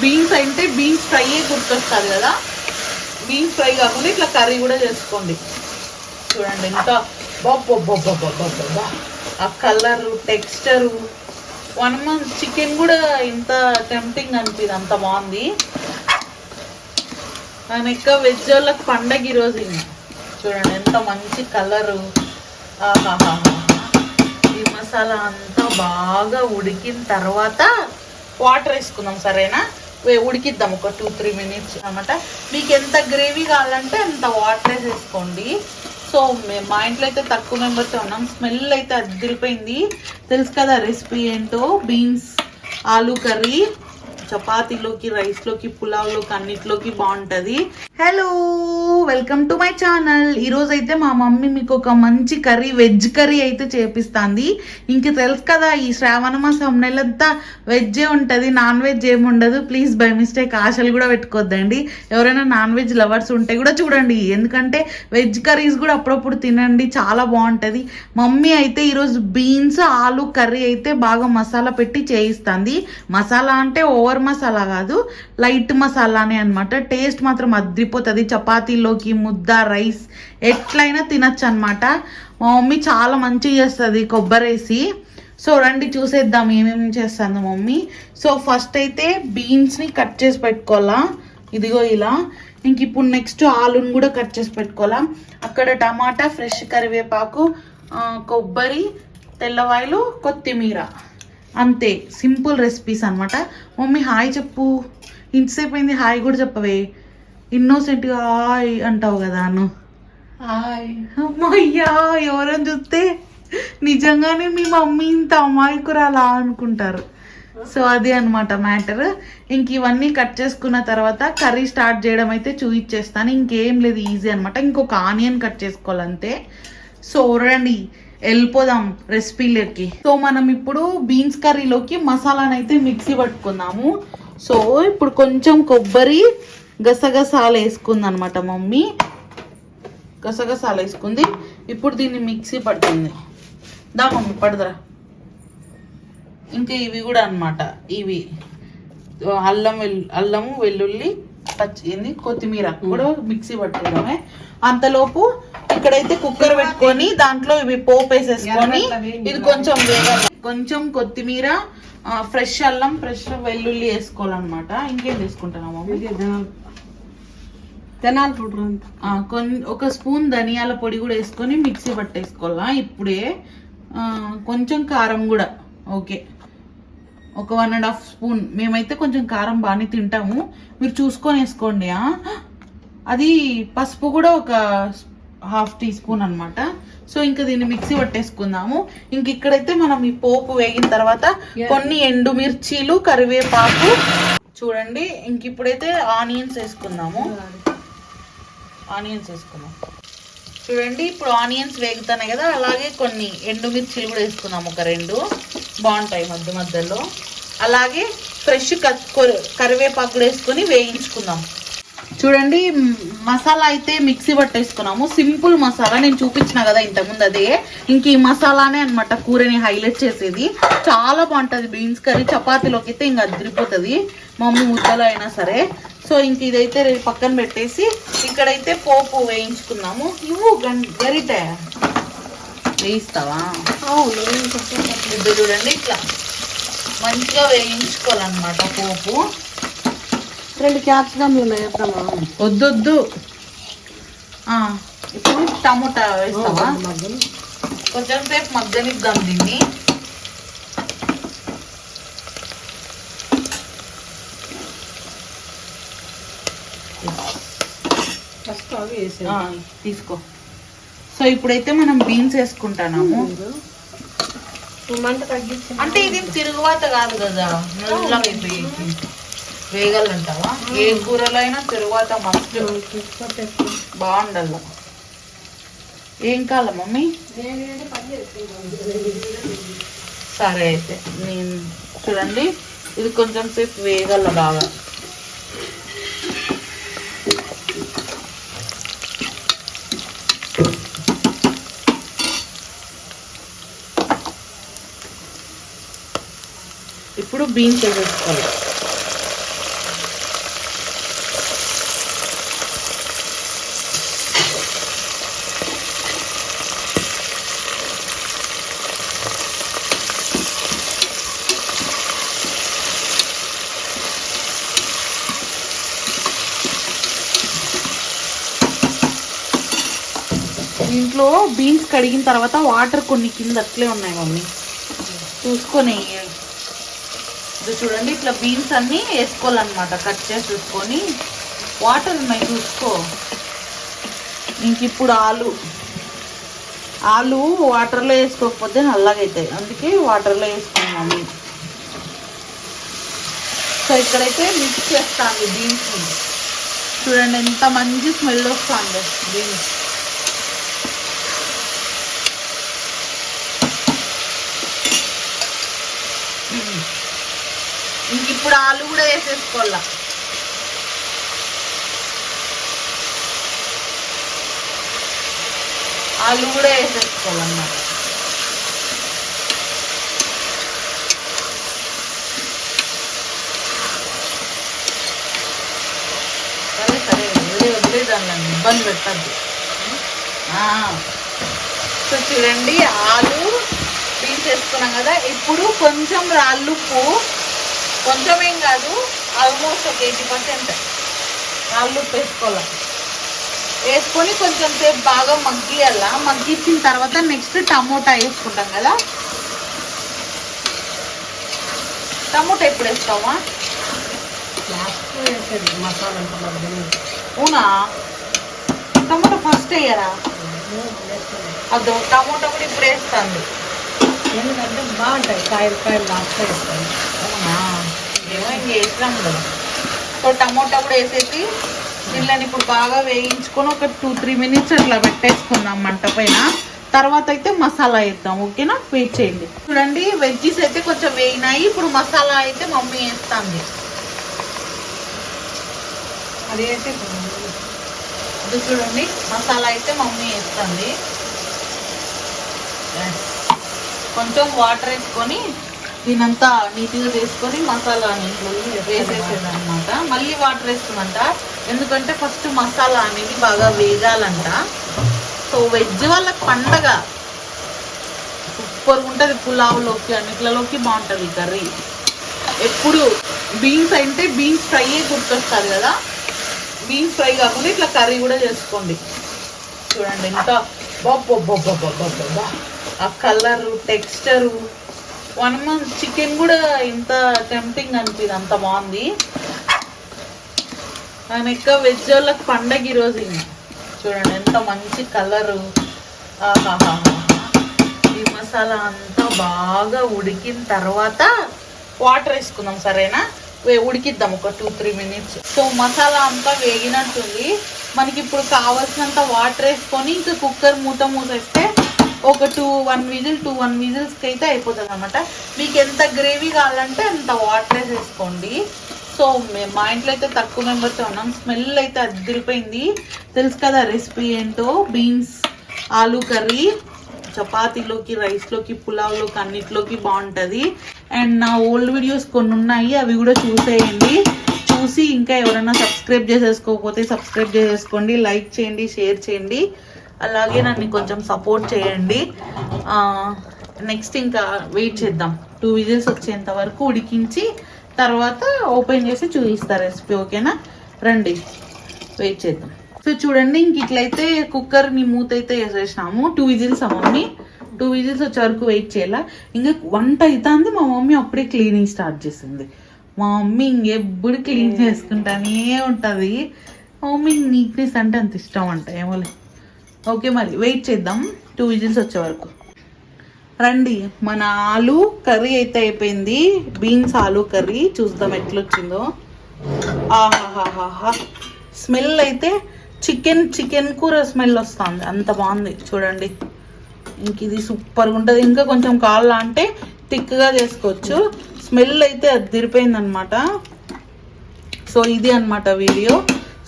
Beans అంటే beans fry గుర్తొస్తుంది కదా? బీన్స్ ఫ్రై కాకుండా ఇట్లా కర్రీ కూడా చేసుకోండి. చూడండి ఎంత బాబ్బా ఆ colour texture. One month chicken కూడా ఇంత టెంప్టింగ్ అనిపిది అంత బాగుంది. ఆయన ఎక్కువ వెజ్ వాళ్ళకి పండగ ఈరోజు చూడండి ఎంత మంచి కలరు. ఈ మసాలా అంతా బాగా ఉడికిన తర్వాత వాటర్ వేసుకుందాం సరేనా? ఉడికిద్దాం ఒక టూ త్రీ మినిట్స్ అనమాట మీకు ఎంత గ్రేవీ కావాలంటే అంత వాటర్ వేసేసుకోండి సో మేము మా ఇంట్లో అయితే తక్కువ మెంబర్స్ ఉన్నాం. స్మెల్ అయితే అదిరిపోయింది. తెలుసు కదా రెసిపీ ఏంటో? Beans aloo curry. చపాతీలోకి రైస్లోకి పులావ్లోకి అన్నిట్లోకి బాగుంటుంది. Hello welcome to my channel ఈరోజు అయితే మా మమ్మీ మీకు ఒక మంచి కర్రీ వెజ్ కర్రీ అయితే చేపిస్తుంది. ఇంక తెలుసు కదా ఈ శ్రావణ మాసం నెలంతా వెజ్జే ఉంటుంది నాన్ వెజ్ ఏమి ఉండదు. ప్లీజ్ బై మిస్టేక్ ఆశలు కూడా పెట్టుకోవద్దండి ఎవరైనా నాన్ వెజ్ లవర్స్ ఉంటే కూడా చూడండి. ఎందుకంటే వెజ్ కర్రీస్ కూడా అప్పుడప్పుడు తినండి చాలా బాగుంటుంది. మమ్మీ అయితే ఈరోజు బీన్స్ ఆలు కర్రీ అయితే బాగా మసాలా పెట్టి చేయిస్తుంది. మసాలా అంటే ఓవర్ మసాలా కాదు లైట్ మసాలానే అనమాట టేస్ట్ మాత్రం అద్రిపోతుంది. చపాతీలోకి ముద్ద రైస్ ఎట్లయినా తినచ్చు అనమాట మా మమ్మీ చాలా మంచిగా చేస్తుంది కొబ్బరి వేసి సో రండి చూసేద్దాం ఏమేమి చేస్తుంది మమ్మీ. సో ఫస్ట్ అయితే బీన్స్ని కట్ చేసి పెట్టుకోవాలా. ఇదిగో ఇలా. ఇంక ఇప్పుడు నెక్స్ట్ ఆలుని కూడా కట్ చేసి పెట్టుకోవాలా. అక్కడ టమాటా ఫ్రెష్ కరివేపాకు కొబ్బరి తెల్లవాయలు కొత్తిమీర. అంతే సింపుల్ రెసిపీస్ అన్నమాట. మమ్మీ హాయ్ చెప్పు. ఇంతసేపు అయింది హాయ్ కూడా చెప్పవే. ఇన్నోసెంట్గా హాయ్ అంటావు కదా అను. హాయ్. అమ్మయ్యా ఎవరైనా చూస్తే? నిజంగానే మీ మమ్మీ ఇంత అమాయకురాలా అనుకుంటారు. సో అది అన్నమాట మ్యాటర్ ఇంక ఇవన్నీ కట్ చేసుకున్న తర్వాత కర్రీ స్టార్ట్ చేయడం అయితే చూయించేస్తాను ఇంకేం లేదు ఈజీ అనమాట ఇంకొక ఆనియన్ కట్ చేసుకోవాలంతే. సో రండి వెళ్ళిపోదాం రెసిపీలోకి. సో మనం ఇప్పుడు బీన్స్ కర్రీలోకి మసాలాను అయితే మిక్సీ పట్టుకుందాము సో ఇప్పుడు కొంచెం కొబ్బరి గసగసాలు వేసుకుంది అనమాట మమ్మీ. గసగసాలు వేసుకుంది. ఇప్పుడు దీన్ని మిక్సీ పడుతుంది. దా మమ్మీ పడదరా. ఇంకా ఇవి కూడా అన్నమాట ఇవి అల్లం వెల్లు అల్లము వెల్లుల్లి పచ్చి కొత్తిమీర కూడా మిక్సీ పట్టుకోవడమే అంతలోపు ఇక్కడైతే కుక్కర్ పెట్టుకొని దాంట్లో ఇవి పోపు వేసేసుకొని ఇది కొంచెం వేగాలి. కొంచెం కొత్తిమీర ఫ్రెష్ అల్లం ఫ్రెష్ వెల్లుల్లి వేసుకోవాలన్నమాట. ఇంకేం కొన్ ఒక స్పూన్ ధనియాల పొడి కూడా వేసుకొని మిక్సీ పట్టేసుకోవాలా? ఇప్పుడే కొంచెం కారం కూడా. ఓకే. ఒక వన్ అండ్ హాఫ్ స్పూన్. మేమైతే కొంచెం కారం బాగానే తింటాము. మీరు చూసుకొని వేసుకోండి. అది పసుపు కూడా ఒక హాఫ్ టీ స్పూన్ అనమాట సో ఇంకా దీన్ని మిక్సీ పట్టేసుకుందాము. ఇంక ఇక్కడైతే మనం ఈ పోపు వేగిన తర్వాత కొన్ని ఎండుమిర్చీలు కరివేపాకు చూడండి. ఇంక ఇప్పుడైతే ఆనియన్స్ వేసుకుందాము. ఆనియన్స్ వేసుకుందాం. చూడండి ఇప్పుడు ఆనియన్స్ వేగుతున్నాయి కదా అలాగే కొన్ని ఎండుమిర్చిలు కూడా వేసుకుందాం ఒక రెండు. బాగుంటాయి మధ్య మధ్యలో. అలాగే ఫ్రెష్ కరివేపాకు కూడా వేసుకొని వేయించుకుందాం. చూడండి మసాలా అయితే మిక్సీ పట్టేసుకున్నాము. సింపుల్ మసాలా నేను చూపించిన కదా ఇంతకుముందు అదే. ఇంక ఈ మసాలానే అన్నమాట కూరని హైలైట్ చేసేది. చాలా బాగుంటుంది బీన్స్ కర్రీ. చపాతీలోకి అయితే ఇంకా అదిరిపోతుంది. మమ్మీ ముద్దలో అయినా సరే. సో ఇంక ఇదైతే రేపు పక్కన పెట్టేసి ఇక్కడైతే పోపు వేయించుకున్నాము. ఇవ్వు గం- గరిట వేయిస్తావా? అవును చూడండి ఇట్లా మంచిగా వేయించుకోవాలన్నమాట పోపు. రెండు క్యాప్సికమ్లు ఉన్నాయి వేద్దామా వద్దొద్దు. ఆ, ఇప్పుడు టమోటా వేస్తావా? కొంచెం సేపు మగ్గనిద్దాం దీన్ని. ఫస్ట్ అవి వేసే తీసుకో. సో ఇప్పుడైతే మనం బీన్స్ తగ్గించి. అంటే ఇది తిరుగువాత కాదు కదా నల్లగా వేగాలంటావా ఏ కూరలో అయినా తరువాత మస్తు. బాగుండాలి ఏం కావాల మమ్మీ? సరే అయితే నేను చూడండి ఇది కొంచెం సేపు వేగల బాగా. ఇప్పుడు బీన్స్ వేసేసుకోవాలి దీంట్లో బీన్స్ కడిగిన తర్వాత వాటర్ కొన్ని కింద అట్లే ఉన్నాయి మమ్మీ. చూసుకొని ఇది చూడండి ఇట్లా బీన్స్ అన్నీ వేసుకోవాలన్నమాట కట్ చేసి చూసుకొని. వాటర్ ఉన్నాయి చూసుకో. ఇంక ఇప్పుడు ఆలు. ఆలు వాటర్లో వేసుకోకపోతే నల్లగైతాయి. అందుకే వాటర్లో వేసుకోండి మమ్మీ. సో ఇక్కడైతే మిక్స్ చేస్తాను బీన్స్. చూడండి ఎంత మంచి స్మెల్ వస్తుంది బీన్స్. ఇంక ఇప్పుడు ఆలు కూడా వేసేసుకోవాలా? ఆలు కూడా వేసేసుకోవాలన్నమాట. సరే సరే వదిలే వదిలేదాన్ని ఇబ్బంది పెట్టద్దు. సో చూడండి ఆలు తీసేసుకున్నాం కదా ఇప్పుడు కొంచెం రాళ్ళుప్పు కొంచెం ఏం కాదు ఆల్మోస్ట్ ఒక ఎయిటీ పర్సెంట్ రాళ్ళుప్పు వేసుకోవాలి వేసుకొని కొంచెం సేపు బాగా మగ్గియాల. మగ్గించిన తర్వాత నెక్స్ట్ టమోటా వేసుకుంటాం కదా. టమోటా ఎప్పుడు వేస్తావా? అవునా? టమోటా ఫస్ట్ వేయరా? అదో టమోటా కూడా ఇప్పుడు వేస్తాను ఎందుకంటే బాగుంటాయి కాయలు కాయలు లాస్ట్లో వేస్తాను. అవునా? ఏమో ఇంక వేసినాం కదా. సో టమోటా కూడా వేసేసి దీనిని ఇప్పుడు బాగా వేయించుకొని ఒక టూ త్రీ మినిట్స్ అట్లా పెట్టేసుకుందాం మంట పైన. తర్వాత అయితే మసాలా వేద్దాం ఓకేనా? వెయిట్ చేయండి. చూడండి వెజ్జీస్ అయితే కొంచెం వేయినాయి ఇప్పుడు మసాలా అయితే మమ్మీ వేస్తాంది. అది అయితే ఇది చూడండి మసాలా అయితే మమ్మీ వేస్తుంది. కొంచెం వాటర్ వేసుకొని దీనంతా నీట్గా చేసుకొని మసాలా వేసేసేదనమాట మళ్ళీ వాటర్ వేస్తుందంట ఎందుకంటే ఫస్ట్ మసాలా అనేది బాగా వేగాలంట. సో వెజ్ వాళ్ళకి పండగ. సూపర్ ఉంటుంది పులావ్లోకి అన్నిట్లలోకి బాగుంటుంది కర్రీ. ఎప్పుడు బీన్స్ అంటే బీన్స్ ఫ్రై గుర్తొస్తుంది కదా. బీన్స్ ఫ్రై కాకుండా ఇట్లా కర్రీ కూడా చేసుకోండి. చూడండి ఎంత బాబ్బా ఆ colour texture one month chicken కూడా ఇంత టెంప్టింగ్ అనిపింది అంత బాగుంది. ఆయన ఎక్కువ వెజ్ వాళ్ళకి పండగ ఈరోజు చూడండి ఎంత మంచి కలరు ఈ మసాలా అంతా బాగా ఉడికిన తర్వాత వాటర్ వేసుకుందాం సరేనా? ఉడికిద్దాం ఒక two three minutes so masala అంతా వేగినట్టుంది. మనకి ఇప్పుడు కావాల్సినంత వాటర్ వేసుకొని ఇంకా కుక్కర్ మూత మూసేస్తే ఒక two one whistle two one విజిల్స్కి అయితే అయిపోతుంది అనమాట మీకు ఎంత గ్రేవీ కావాలంటే అంత వాటర్ వేసుకోండి. సో మా ఇంట్లో అయితే తక్కువ మెంబర్స్ ఉన్నాం. స్మెల్ అయితే అదిరిపోయింది. తెలుసు కదా రెసిపీ ఏంటో? బీన్స్ ఆలూ కర్రీ చపాతీలోకి రైస్లోకి పులావ్లోకి అన్నిట్లోకి బాగుంటుంది. అండ్ నా ఓల్డ్ వీడియోస్ కొన్ని ఉన్నాయి. అవి కూడా చూసేయండి. చూసి ఇంకా ఎవరైనా సబ్స్క్రైబ్ చేసేసుకోకపోతే సబ్స్క్రైబ్ చేసేసుకోండి. లైక్ చేయండి షేర్ చేయండి. అలాగే నన్ను కొంచెం సపోర్ట్ చేయండి. నెక్స్ట్ ఇంకా వెయిట్ చేద్దాం. టూ విజిల్స్ వచ్చేంత వరకు ఉడికించి తర్వాత ఓపెన్ చేసి చూపిస్తా రెసిపీ ఓకేనా రండి. వెయిట్ చేద్దాం. సో చూడండి ఇంక ఇట్లయితే కుక్కర్ని మూత అయితే వేసేసినాము two whistles mummy. Two whistles వచ్చే వరకు వెయిట్ చేయాల? ఇంకా వంట అవుతుంది మా మమ్మీ అప్పుడే క్లీనింగ్ స్టార్ట్ చేసింది. మా మమ్మీ ఇంకెప్పుడు క్లీన్ చేసుకుంటానే ఉంటుంది. మా మమ్మీ నీట్నెస్ అంటే అంత ఇష్టం అంట ఏమోలే. ఓకే మరి వెయిట్ చేద్దాం. టూ విజిల్స్ వచ్చే వరకు. రండి. మన ఆలు కర్రీ అయితే అయిపోయింది. బీన్స్ ఆలు కర్రీ. చూద్దాం ఎట్లొచ్చిందో. ఆహాహాహా స్మెల్ అయితే చికెన్ చికెన్ కూర స్మెల్ వస్తుంది. అంత బాగుంది. చూడండి. ఇంక ఇది సూపర్గా ఉంటుంది. ఇంకా కొంచెం కాళ్ళ అంటే థిక్గా చేసుకోవచ్చు. స్మెల్ అయితే అదిరిపోయింది అనమాట సో ఇది అన్నమాట వీడియో.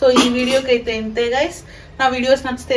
సో ఈ వీడియోకి అయితే ఇంతే గైస్ నా వీడియోస్ నచ్చితే